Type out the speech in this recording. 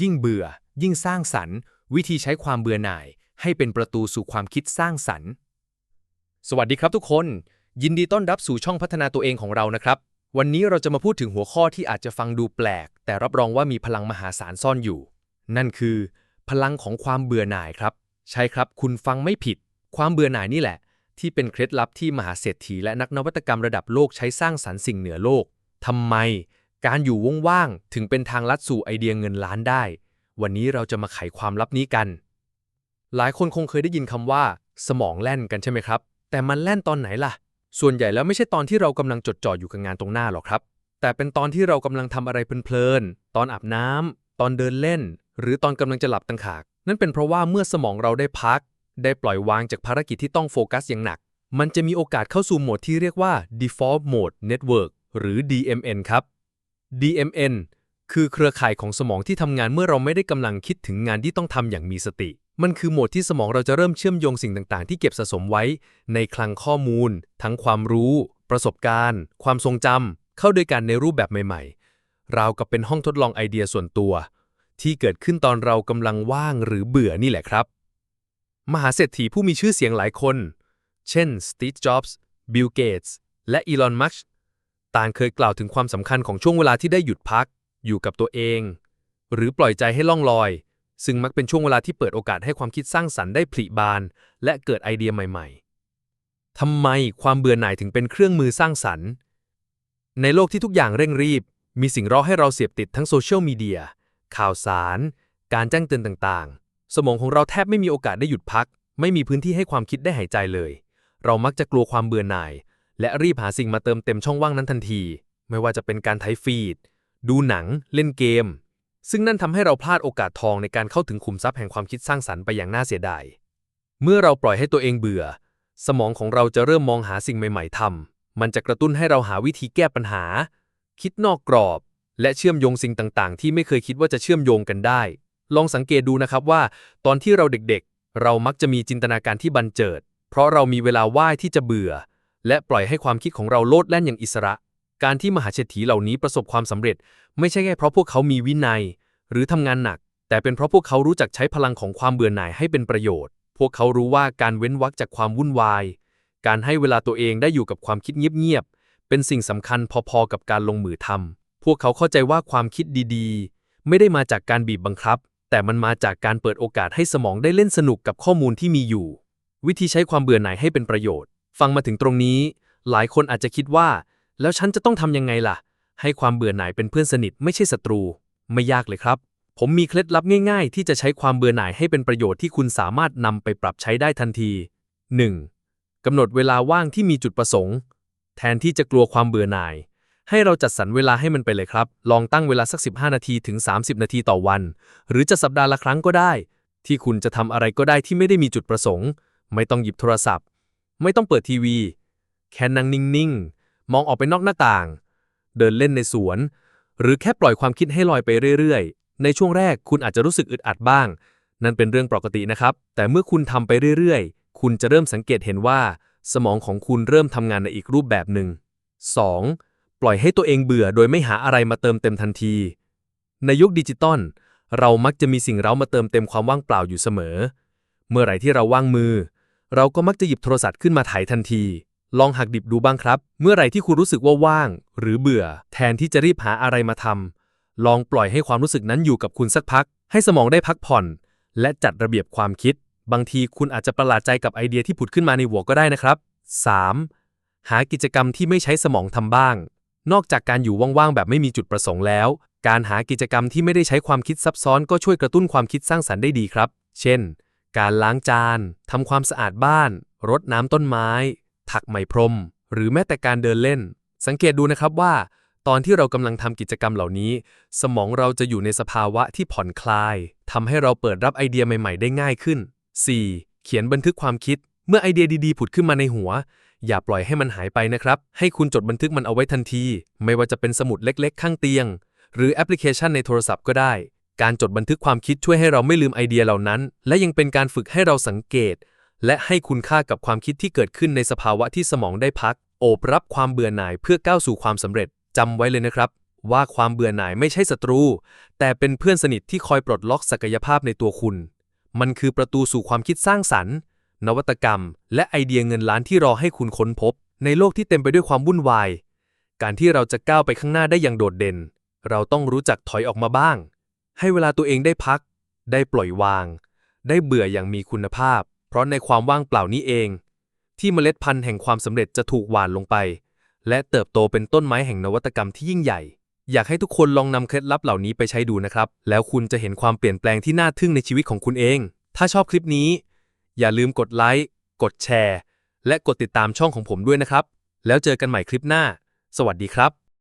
ยิ่งเบื่อ ยิ่งสร้างสรรค์ วิธีใช้ความเบื่อหน่าย ให้เป็นประตูสู่ความคิดสร้างสรรค์ สวัสดีครับทุกคน ยินดีต้อนรับสู่ช่องพัฒนาตัวเองของเรานะครับ วันนี้เราจะมาพูดถึงหัวข้อที่อาจจะฟังดูแปลก แต่รับรองว่ามีพลังมหาศาลซ่อนอยู่ นั่นคือ พลังของความเบื่อหน่ายครับ ใช่ครับ คุณฟังไม่ผิด ความเบื่อหน่ายนี่แหละ ที่เป็นเคล็ดลับที่มหาเศรษฐีและนักนวัตกรรมระดับโลกใช้สร้างสรรค์สิ่งเหนือโลกทำไม การอยู่ว่างๆถึงเป็นทางลัดสู่ไอเดียเงินล้านได้ วันนี้เราจะมาไขความลับนี้กัน หลายคนคงเคยได้ยินคำว่า สมองแล่นกันใช่ไหมครับ แต่มันแล่นตอนไหนล่ะ ส่วนใหญ่แล้วไม่ใช่ตอนที่เรากำลังจดจ่ออยู่กับงานตรงหน้าหรอกครับ แต่เป็นตอนที่เรากำลังทำอะไรเพลินๆ ตอนอาบน้ำตอนเดินเล่น หรือตอนกำลังจะหลับตังขาก นั่นเป็นเพราะว่าเมื่อสมองเราได้พัก ได้ปล่อยวางจากภารกิจที่ต้องโฟกัสอย่างหนัก มันจะมีโอกาสเข้าสู่โหมดที่เรียกว่า default mode network หรือ DMN ครับ DMN คือเครือข่ายของสมองที่ทำงานเมื่อเราไม่ได้กำลังคิดถึงงานที่ต้องทำอย่างมีสติ มันคือโหมดที่สมองเราจะเริ่มเชื่อมโยงสิ่งต่าง ๆ ที่เก็บสะสมไว้ ในคลังข้อมูล ทั้งความรู้ ประสบการณ์ ความทรงจำเข้าด้วยกันในรูปแบบใหม่ ๆ ราวกับเป็นห้องทดลองไอเดียส่วนตัว ที่เกิดขึ้นตอนเรากำลังว่างหรือเบื่อนี่แหละครับ มหาเศรษฐีผู้มีชื่อเสียงหลายคน เช่นสตีฟจ็อบส์บิลเกตส์และอีลอนมัสก์ ต่างเคยกล่าวถึงความสำคัญของช่วงเวลาที่ได้หยุดพัก อยู่กับตัวเอง หรือปล่อยใจให้ล่องลอย ซึ่งมักเป็นช่วงเวลาที่เปิดโอกาสให้ความคิดสร้างสรรค์ได้ผลิบาน และเกิดไอเดียใหม่ ๆทำไมความเบื่อหน่ายถึงเป็นเครื่องมือสร้างสรรค์ ในโลกที่ทุกอย่างเร่งรีบ มีสิ่งรอให้เราเสียบติดทั้งโซเชียลมีเดียข่าวสาร การแจ้งเตือนต่างๆ สมองของเราแทบไม่มีโอกาสได้หยุดพัก ไม่มีพื้นที่ให้ความคิดได้หายใจเลย เรามักจะกลัวความเบื่อหน่าย และรีบหาสิ่งมาเติมเต็มช่องว่างนั้นทันที ไม่ว่าจะเป็นการไถฟีด ดูหนัง เล่นเกม ซึ่งนั่นทำให้เราพลาดโอกาสทองในการเข้าถึงขุมทรัพย์แห่งความคิดสร้างสรรค์ไปอย่างน่าเสียดาย เมื่อเราปล่อยให้ตัวเองเบื่อ สมองของเราจะเริ่มมองหาสิ่งใหม่ ๆทำมันจะกระตุ้นให้เราหาวิธีแก้ปัญหา คิดนอกกรอบ และเชื่อมโยงสิ่งต่างๆ ที่ไม่เคยคิดว่าจะเชื่อมโยงกันได้ ลองสังเกตดูนะครับว่า ตอนที่เราเด็กๆ เรามักจะมีจินตนาการที่บันเจิด เพราะเรามีเวลาว่ายที่จะเบื่อ และปล่อยให้ความคิดของเราโลดแล่นอย่างอิสระ การที่มหาเศรษฐีเหล่านี้ประสบความสำเร็จ ไม่ใช่แค่เพราะพวกเขามีวินัย หรือทำงานหนัก แต่เป็นเพราะพวกเขารู้จักใช้พลังของความเบื่อหน่ายให้เป็นประโยชน์ พวกเขารู้ว่าการเว้นวรรคจากความวุ่นวาย การให้เวลาตัวเองได้อยู่กับความคิดเงียบๆเป็นสิ่งสำคัญพอๆกับการลงมือทำพวกเขาเข้าใจว่าความคิดดีๆ ไม่ได้มาจากการบีบบังคับ แต่มันมาจากการเปิดโอกาสให้สมองได้เล่นสนุกกับข้อมูลที่มีอยู่ วิธีใช้ความเบื่อหน่ายให้เป็นประโยชน์ ฟังมาถึงตรงนี้ หลายคนอาจจะคิดว่า แล้วฉันจะต้องทำยังไงล่ะ ให้ความเบื่อหน่ายเป็นเพื่อนสนิทไม่ใช่ศัตรู ไม่ยากเลยครับ ผมมีเคล็ดลับง่าย ๆ ที่จะใช้ความเบื่อหน่ายให้เป็นประโยชน์ที่คุณสามารถนำไปปรับใช้ได้ทันที 1. กำหนดเวลาว่างที่มีจุดประสงค์ แทนที่จะกลัวความเบื่อหน่าย ให้เราจัดสรรเวลาให้มันไปเลยครับ ลองตั้งเวลาสัก 15 นาทีถึง 30 นาทีต่อวัน หรือจะสัปดาห์ละครั้งก็ได้ ที่คุณจะทำอะไรก็ได้ที่ไม่ได้มีจุดประสงค์ ไม่ต้องหยิบโทรศัพท์ ไม่ต้องเปิดทีวี แค่นั่งนิ่งๆ มองออกไปนอกหน้าต่าง เดินเล่นในสวน หรือแค่ปล่อยความคิดให้ลอยไปเรื่อยๆ ในช่วงแรกคุณอาจจะรู้สึกอึดอัดบ้าง นั่นเป็นเรื่องปกตินะครับ แต่เมื่อคุณทำไปเรื่อยๆ คุณจะเริ่มสังเกตเห็นว่า สมองของคุณเริ่มทำงานในอีกรูปแบบหนึ่ง 2. ปล่อยให้ตัวเองเบื่อโดยไม่หาอะไรมาเติมเต็มทันที ในยุคดิจิตอลเรามักจะมีสิ่งเร้ามาเติมเต็มความว่างเปล่าอยู่เสมอ เมื่อไหร่ที่เราว่างมือ เราก็มักจะหยิบโทรศัพท์ขึ้นมาถ่ายทันที ลองหักดิบดูบ้างครับ เมื่อไหร่ที่คุณรู้สึกว่าว่าง หรือเบื่อ แทนที่จะรีบหาอะไรมาทำลองปล่อยให้ความรู้สึกนั้นอยู่กับคุณสักพัก ให้สมองได้พักผ่อน และจัดระเบียบความคิด บางทีคุณอาจจะประหลาดใจกับไอเดียที่ผุดขึ้นมาในหัวก็ได้นะครับ 3. หากิจกรรมที่ไม่ใช้สมองทำบ้าง นอกจากการอยู่ว่างๆแบบไม่มีจุดประสงค์แล้ว การหากิจกรรมที่ไม่ได้ใช้ความคิดซับซ้อนก็ช่วยกระตุ้นความคิดสร้างสรรค์ได้ดีครับ เช่น การล้างจานทำความสะอาดบ้าน รดน้ำต้นไม้ ถักไหมพรม หรือแม้แต่การเดินเล่น สังเกตดูนะครับว่า ตอนที่เรากำลังทำกิจกรรมเหล่านี้ สมองเราจะอยู่ในสภาวะที่ผ่อนคลายทำให้เราเปิดรับไอเดียใหม่ ๆ ได้ง่ายขึ้น 4. เขียนบันทึกความคิด เมื่อไอเดียดีๆ ผุดขึ้นมาในหัว อย่าปล่อยให้มันหายไปนะครับ ให้คุณจดบันทึกมันเอาไว้ทันที ไม่ว่าจะเป็นสมุดเล็ก ๆ ข้างเตียง หรือแอปพลิเคชันในโทรศัพท์ก็ได้ การจดบันทึกความคิดช่วยให้เราไม่ลืมไอเดียเหล่านั้น และยังเป็นการฝึกให้เราสังเกต และให้คุณค่ากับความคิดที่เกิดขึ้นในสภาวะที่สมองได้พัก โอบรับความเบื่อหน่ายเพื่อก้าวสู่ความสำเร็จจำไว้เลยนะครับ ว่าความเบื่อหน่ายไม่ใช่ศัตรู แต่เป็นเพื่อนสนิทที่คอยปลดล็อกศักยภาพในตัวคุณ มันคือประตูสู่ความคิดสร้างสรรค์ นวัตกรรม และไอเดียเงินล้านที่รอให้คุณค้นพบ ในโลกที่เต็มไปด้วยความวุ่นวาย การที่เราจะก้าวไปข้างหน้าได้อย่างโดดเด่น เราต้องรู้จักถอยออกมาบ้าง ให้เวลาตัวเองได้พัก ได้ปล่อยวาง ได้เบื่ออย่างมีคุณภาพ เพราะในความว่างเปล่านี้เอง ที่เมล็ดพันธุ์แห่งความสำเร็จจะถูกหว่านลงไป และเติบโตเป็นต้นไม้แห่งนวัตกรรมที่ยิ่งใหญ่ อยากให้ทุกคนลองนำเคล็ดลับเหล่านี้ไปใช้ดูนะครับ แล้วคุณจะเห็นความเปลี่ยนแปลงที่น่าทึ่งในชีวิตของคุณเอง ถ้าชอบคลิปนี้ อย่าลืมกดไลค์กดแชร์ และกดติดตามช่องของผมด้วยนะครับ แล้วเจอกันใหม่คลิปหน้า สวัสดีครับ